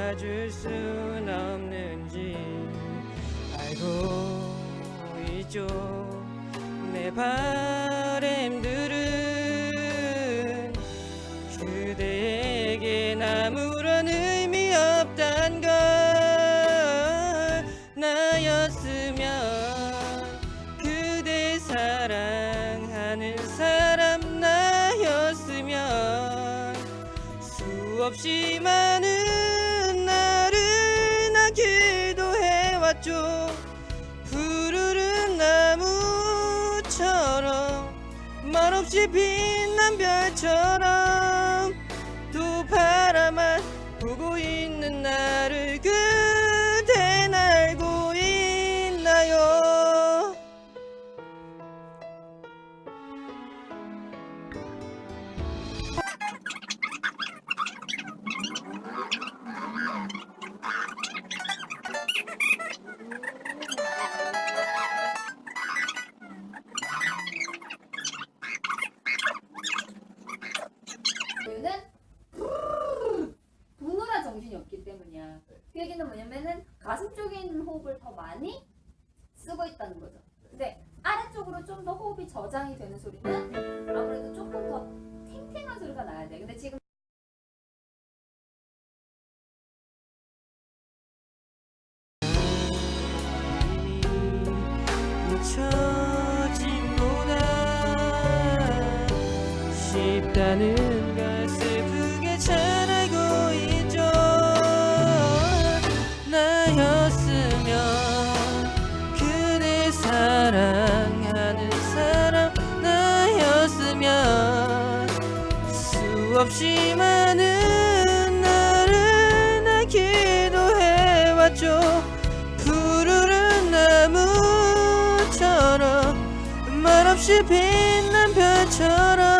알아줄 순 없는지 알고 있죠. 내 바램들은 그대에겐 아무런 의미 없단 걸 나였으면 그대 사랑하는 사람 나였으면 수없이 많은 말없이 빛난 별처럼 이유는 도노라 정신이 없기 때문이야. 그 얘기는 뭐냐면은 가슴 쪽에 있는 호흡을 더 많이 쓰고 있다는 거죠. 근데 아래쪽으로 좀 더 호흡이 저장이 되는 소리는 아무래도 조금 더 쉽다는 걸 슬프게 잘 알고 있죠. 나였으면 그대 사랑하는 사람 나였으면 수없이 많은 나를 나 기도해왔죠. 푸르른 나무처럼 말없이 빛난 별처럼